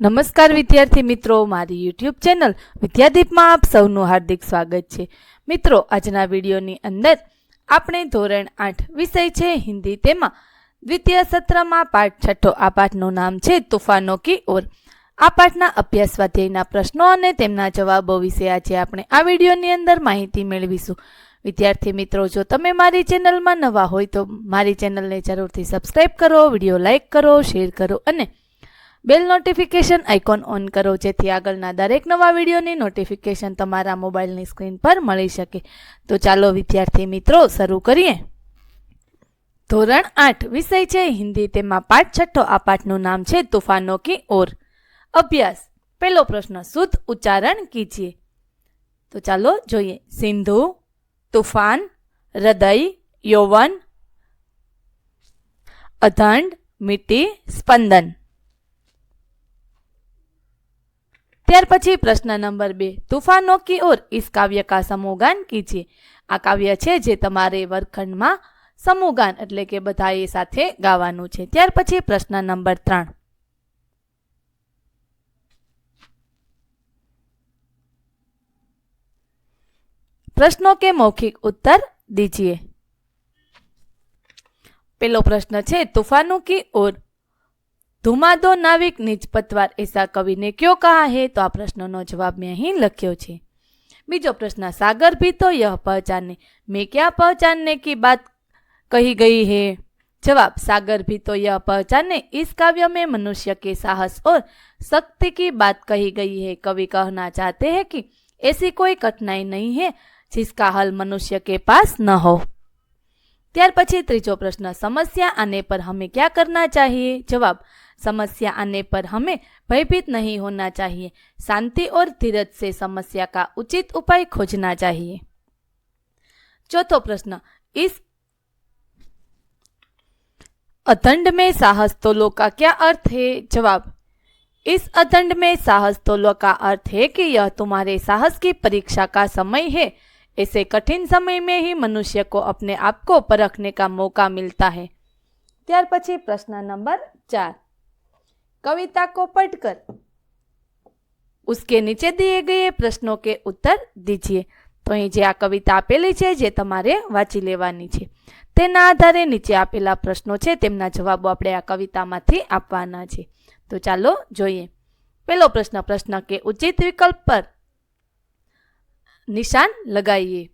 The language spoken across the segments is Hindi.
નમસ્કાર વિદ્યાર્થી મિત્રો, મારી યુટ્યુબ ચેનલ વિદ્યાદીપમાં આપ સૌનું હાર્દિક સ્વાગત છે. મિત્રો, આજના વિડીયોની અંદર આપણે ધોરણ આઠ વિષય છે, હિન્દી તેમાં. દ્વિતીય સત્રમાં પાઠ છઠ્ઠો આ પાઠનું નામ છે, તુફાનો કી ઓર આ પાઠના અભ્યાસ સ્વાધ્યાયના પ્રશ્નો અને તેમના જવાબો વિશે આજે આપણે આ વિડીયોની અંદર માહિતી મેળવીશું. વિદ્યાર્થી મિત્રો, જો તમે મારી ચેનલમાં નવા હોય તો મારી ચેનલને જરૂરથી સબસ્ક્રાઈબ કરો, વીડિયો લાઇક કરો, શેર કરો અને બેલ નોટિફિકેશન આઇકોન ઓન કરો, જેથી આગળના દરેક નવા વિડીયોની નોટિફિકેશન તમારા મોબાઈલની સ્ક્રીન પર મળી શકે. તો ચાલો, વિદ્યાર્થી મિત્રો, શરૂ કરીએ. ધોરણ આઠ, વિષય છે હિન્દી. તેમાં પાઠ છઠ્ઠો, આ પાઠનું નામ છે તુફાનો કી ઓર. અભ્યાસ. પહેલો પ્રશ્ન, શુદ્ધ ઉચ્ચારણ કીજીએ. તો ચાલો, જોઈએ. સિંધુ, તુફાન, હૃદય, યૌવન, અધંડ, મિટી, સ્પંદન. ત્યાર પછી પ્રશ્ન નંબર બે. તુફાનો કી ઓર ઇસ કાવ્ય કા સમૂહગાન કીજીએ આ કાવ્ય છે જે તમારે વર્ગખંડમાં સમૂહગાન એટલે કે બધાએ સાથે ગાવાનું છે. ત્યાર પછી પ્રશ્ન નંબર ત્રણ. પ્રશ્નો કે મૌખિક ઉત્તર દીજીએ. પેલો પ્રશ્ન છે, તુફાનો કી ઓર ધુમાદો નાવિક નિજ પતવાર એસા કવિને કયો કહા હે તો આ પ્રશ્નનો જવાબ મેં અહીં લખ્યો છે બીજો પ્રશ્ન સાગર ભી તો યહ પહચાને મેં ક્યાં પહચાનને કી બાત કહી ગઈ है जवाब सागर भी तो यह पहचाने इस काव्य में मनुष्य के साहस और शक्ति की बात कही गई है कवि कहना चाहते हैं कि ऐसी कोई कठिनाई नहीं है जिसका हल मनुष्य के पास न हो ત્યાર પછી ત્રીજો પ્રશ્ન સમસ્યા આને પર હમે ક્યાં કરના ચાહીએ જવાબ समस्या आने पर हमें भयभीत नहीं होना चाहिए शांति और धीरज से समस्या का उचित उपाय खोजना चाहिए चौथो प्रश्न इस अदंड में साहस तोलो का क्या अर्थ है जवाब इस अदंड में साहस तोलो का अर्थ है कि यह तुम्हारे साहस की परीक्षा का समय है ऐसे कठिन समय में ही मनुष्य को अपने आप को परखने का मौका मिलता है ત્યાર પછી પ્રશ્ન નંબર ચાર कविता को पढ़कर उसके नीचे दिए गए प्रश्नों के उत्तर दीजिए તો અહીં જે આ કવિતા આપેલી છે જે તમારે વાંચી લેવાની છે તેના આધારે નીચે આપેલા પ્રશ્નો છે તેમના જવાબો આપણે આ કવિતામાંથી આપવાના છે તો ચાલો જોઈએ પહેલો પ્રશ્ન પ્રશ્ન કે ઉચિત વિકલ્પ પર निशान लगाइए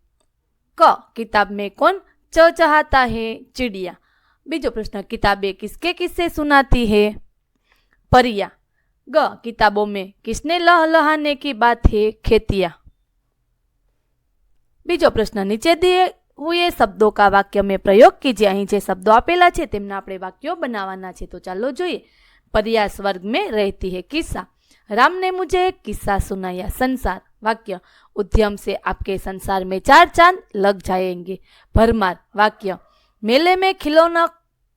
क किताब में कौन चहचहाता है चिड़िया बीजो प्रश्न किताबें किसके किस्से सुनाती है परिया। ग, किताबों में किसने लह लहाने की बात है? खेतिया। बीजो प्रश्न, नीचे दिए हुए शब्दों का वाक्य में प्रयोग कीजिए। अं जो शब्दों आपेला है तम अपने વાક્યો बनावा છે, તો ચાલો જોઈએ। પરિયા સ્વર્ગ મેં રહેતી હે કિસ્સા। राम ने मुझे एक किस्सा सुनाया संसार वाक्य उद्यम से आपके संसार में चार चाँद लग जाएँगे भरमार वाक्य मेले में खिलौना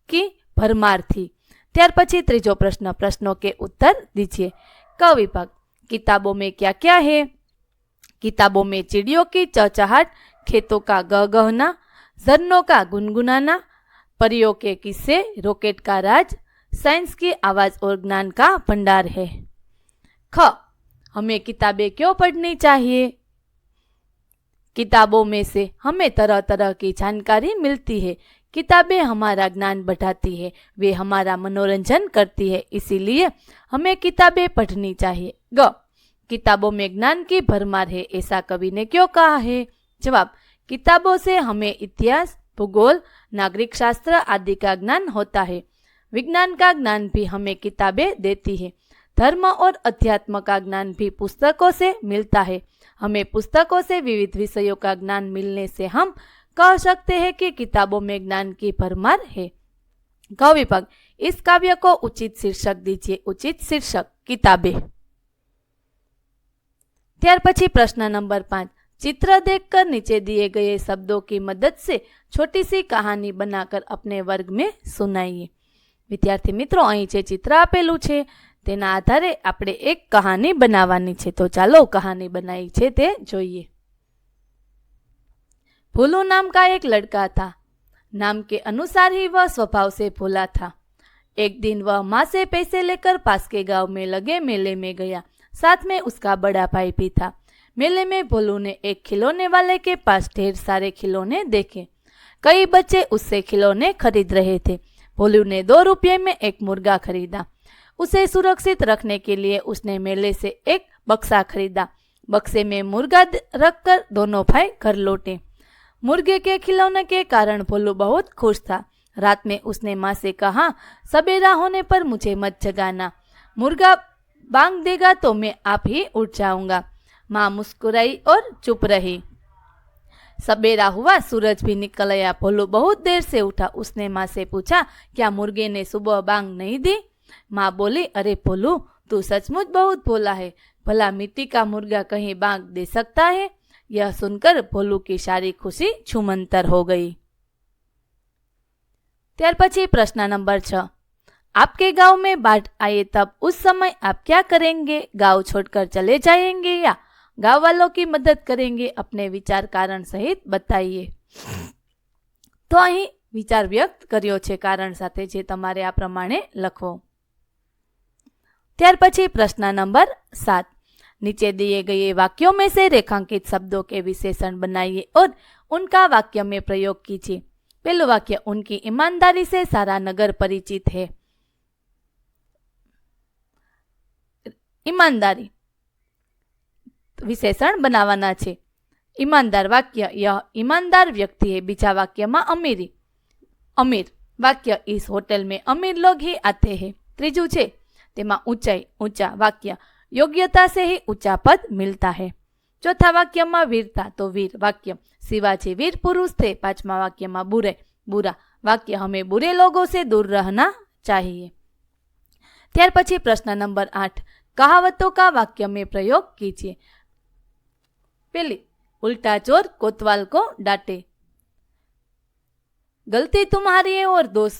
की भरमार थी ત્યાર પછી ત્રીજો પ્રશ્ન પ્રશ્નો के उत्तर दीजिए क विभाग किताबों में क्या क्या है किताबों में चिड़ियों की चहचहाट खेतों का गहगहना झरनों का गुनगुनाना परियों के किस्से रॉकेट का राज साइंस की आवाज और ज्ञान का भंडार है ख हमें किताबें क्यों पढ़नी चाहिए किताबों में से हमें तरह तरह की जानकारी मिलती है किताबें हमारा ज्ञान बढ़ाती है, वे हमारा मनोरंजन करती है, इसीलिए हमें किताबें पढ़नी चाहिए। ग, किताबों में ज्ञान की भरमार है, ऐसा कवि ने क्यों कहा है? जवाब, किताबों से हमें इतिहास, भूगोल नागरिक शास्त्र आदि का ज्ञान होता है। विज्ञान का ज्ञान भी हमें किताबें देती है। धर्म और अध्यात्म का ज्ञान भी पुस्तकों से मिलता है। हमें पुस्तकों से विविध विषयों का ज्ञान मिलने से हम कह सकते हैं कि किताबों में ज्ञान की भरमार है ग विभाग इस काव्य को उचित शीर्षक दीजिए उचित शीर्षक किताबें ત્યાર પછી પ્રશ્ન નંબર પાંચ चित्र देखकर नीचे दिए गए शब्दों की मदद से छोटी सी कहानी बनाकर अपने वर्ग में सुनाइए વિદ્યાર્થી મિત્રો અહીં જે ચિત્ર આપેલું છે તેના આધારે આપણે એક કહાની બનાવવાની છે તો ચાલો કહાની બનાવી છે તે જોઈએ भोलू नाम का एक लड़का था। नाम के अनुसार ही वह स्वभाव से भोला था। एक दिन वह माँ से पैसे लेकर पास के गाँव में लगे मेले में गया। साथ में उसका बड़ा भाई भी था। मेले में भोलू ने एक खिलौने वाले के पास ढेर सारे खिलौने देखे। कई बच्चे उससे खिलौने खरीद रहे थे। भोलू ने दो रुपये में एक मुर्गा खरीदा। उसे सुरक्षित रखने के लिए उसने मेले से एक बक्सा खरीदा। बक्से में मुर्गा रखकर दोनों भाई घर लौटे। मुर्गे के खिलौने के कारण भोलू बहुत खुश था। रात में उसने माँ से कहा, सवेरा होने पर मुझे मत जगाना। मुर्गा बांग देगा तो मैं आप ही उठ जाऊँगा। माँ मुस्कुराई और चुप रही। सवेरा हुआ, सूरज भी निकल आया। भोलू बहुत देर से उठा। उसने माँ से पूछा, क्या मुर्गे ने सुबह बांग नहीं दी? माँ बोली, अरे भोलू तू सचमुच बहुत बोला है। भला मिट्टी का मुर्गा कहीं बांग दे सकता है? यह सुनकर भोलू की सारी खुशी छुमंतर हो गई ત્યાર પછી પ્રશ્ન નંબર છ आपके गांव में बाढ़ आए तब उस समय आप क्या करेंगे गांव छोड़कर चले जाएंगे या गांव वालों की मदद करेंगे अपने विचार कारण सहित बताइए તો અહીં વિચાર વ્યક્ત કર્યો છે કારણ સાથે જે તમારે આ પ્રમાણે લખવો ત્યાર પછી પ્રશ્ન નંબર सात नीचे दिए गए वाक्यों में से रेखांकित शब्दों के विशेषण बनाइए और उनका वाक्य में प्रयोग कीजिए पहलू वाक्य उनकी ईमानदारी से सारा नगर परिचित है ईमानदारी વિશેષણ બનાવવાના છે ઈમાનદાર વાક્ય યહ ईमानदार व्यक्ति है बीजा वाक्य में अमीरी अमीर वाक्य इस होटल में अमीर लोग ही आते हैं ત્રીજું છે તેમાં ઊંચાઈ ઊંચા વાક્ય યોગ્યતા से ही ऊंचा पद मिलता है चौथा वाक्य में वीरता तो वीर वाक्य शिवाजी वीर पुरुष थे पांचवा वाक्य में बुरे बुरा वाक्य हमें बुरे लोगों से दूर रहना चाहिए ત્યાર પછી પ્રશ્ન નંબર આઠ कहावतों का वाक्य में प्रयोग कीजिए पहली उल्टा चोर कोतवाल को डांटे गलती तुम्हारी है और दोष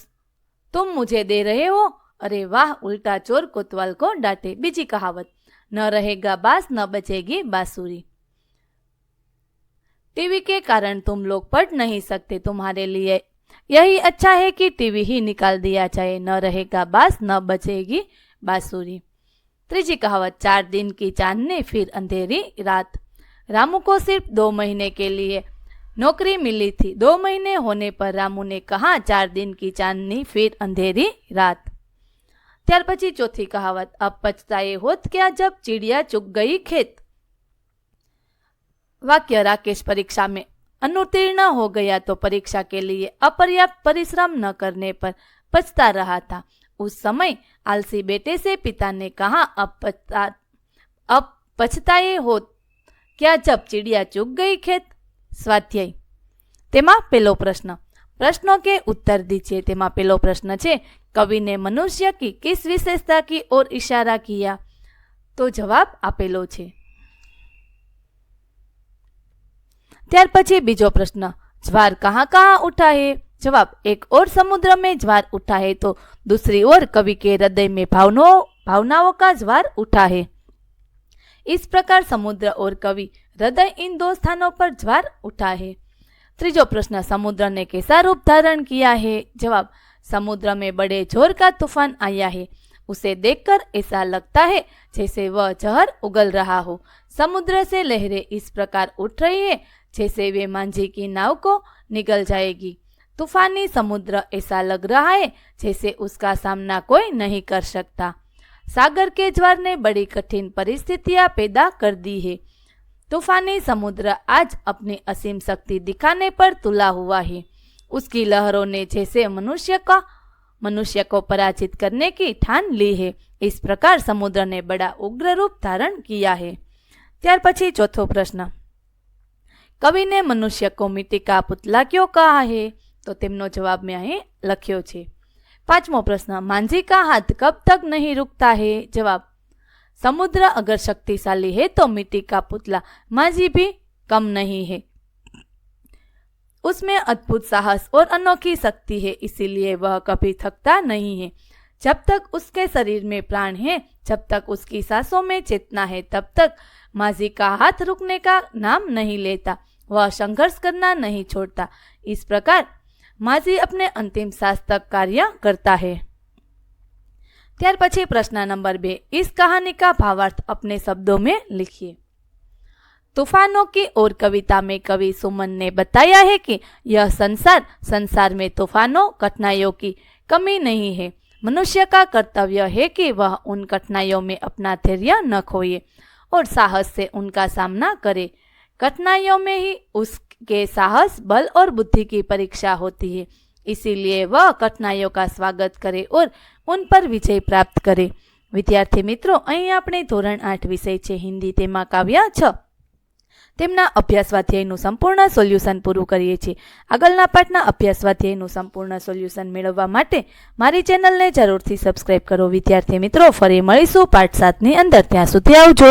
तुम मुझे दे रहे हो अरे वाह उल्टा चोर कोतवाल को डांटे बीजी कहावत न रहेगा बास, न बचेगी बांसुरी। टीवी के कारण तुम लोग पढ़ नहीं सकते, तुम्हारे लिए यही अच्छा है कि टीवी ही निकाल दिया जाए, न रहेगा बास, न बचेगी बांसुरी। त्रीजी कहावत, चार दिन की चांदनी, फिर अंधेरी रात। रामू को सिर्फ़ दो महीने के लिए नौकरी मिली थी। दो महीने होने पर रामू ने कहा, चार दिन की चांदनी, फिर अंधेरी रात। ત્યાર પછી ચોથી કહાવત अब पछताए होत क्या जब चिड़िया चुग गई खेत वाक्य राकेश परीक्षा में अनुतीर्ण हो गया तो परीक्षा के लिए अपर्याप्त परिश्रम न करने पर पछता रहा था उस समय आलसी बेटे से पिता ने कहा अब पछता अब पछताए हो क्या जब चिड़िया चुग गई खेत સ્વાધ્યાય તેમાં પેલો પ્રશ્ન प्रश्नों के उत्तर दीजिए तेमा पेलो प्रश्न छे कवि ने मनुष्य की किस विशेषता की ओर इशारा किया तो जवाब आपेलो छे ત્યાર પછી બીજો પ્રશ્ન ज्वार कहाँ कहाँ उठा है जवाब एक और समुद्र में ज्वार उठा है तो दूसरी ओर कवि के हृदय में भावनाओं भावनाओं का ज्वार उठा है इस प्रकार समुद्र और कवि हृदय इन दो स्थानों पर ज्वार उठा है त्रिजो प्रश्न, समुद्र ने कैसा रूप धारण किया है? जवाब, समुद्र में बड़े ज़ोर का तूफ़ान आया है। उसे देखकर ऐसा लगता है जैसे वह जहर उगल रहा हो। समुद्र से लहरें इस प्रकार उठ रही है जैसे वे मांझी की नाव को निगल जाएगी। तूफानी समुद्र ऐसा लग रहा है जैसे उसका सामना कोई नहीं कर सकता। सागर के ज्वार ने बड़ी कठिन परिस्थितियाँ पैदा कर दी है। तूफानी समुद्र आज अपनी असीम शक्ति दिखाने पर तुला हुआ है। उसकी लहरों ने जैसे मनुष्य का मनुष्य को पराजित करने की ठान ली है। इस प्रकार समुद्र ने बड़ा उग्र रूप धारण किया है। ત્યાર પછી ચોથો પ્રશ્ન કવિને મનુષ્ય કો મિટ્ટી કા પુતલા ક્યો કહા હે તો તેમનો જવાબ મેં અહીં લખ્યો છે पांचमो प्रश्न। मांझी का हाथ कब तक नहीं रुकता है? जवाब समुद्र अगर शक्तिशाली है तो मिट्टी का पुतला माझी भी कम नहीं है। उसमें अद्भुत साहस और अनोखी शक्ति है, इसीलिए वह कभी थकता नहीं है। जब तक उसके शरीर में प्राण है, जब तक उसकी सांसों में चेतना है, तब तक माझी का हाथ रुकने का नाम नहीं लेता, वह संघर्ष करना नहीं छोड़ता। इस प्रकार माझी अपने अंतिम सांस तक कार्य करता है। ત્યાર પછી પ્રશ્ન नंबर બે इस कहानी का भावार्थ अपने शब्दों में लिखिए तूफानों की और कविता में कवि सुमन ने बताया है कि यह संसार संसार में तूफानों कठिनाइयों की कमी नहीं है मनुष्य का कर्तव्य है कि वह उन कठिनाइयों में अपना धैर्य न खोए और साहस से उनका सामना करे कठिनाइयों में ही उसके साहस बल और बुद्धि की परीक्षा होती है इसीलिए वह कठिनाइयों का स्वागत करे और उन पर વિજય પ્રાપ્ત કરે વિદ્યાર્થી મિત્રો અહીં આપણે ધોરણ આઠ વિષય છે હિન્દી તેમાં કાવ્ય છ તેમના અભ્યાસ સ્વાધ્યાયનું સંપૂર્ણ સોલ્યુશન પૂરું કરીએ છીએ આગળના પાઠના અભ્યાસ સ્વાધ્યાયનું સંપૂર્ણ સોલ્યુશન મેળવવા માટે મારી ચેનલને જરૂરથી સબસ્ક્રાઇબ કરો વિદ્યાર્થી મિત્રો ફરી મળીશું પાઠ સાતની અંદર ત્યાં સુધી આવજો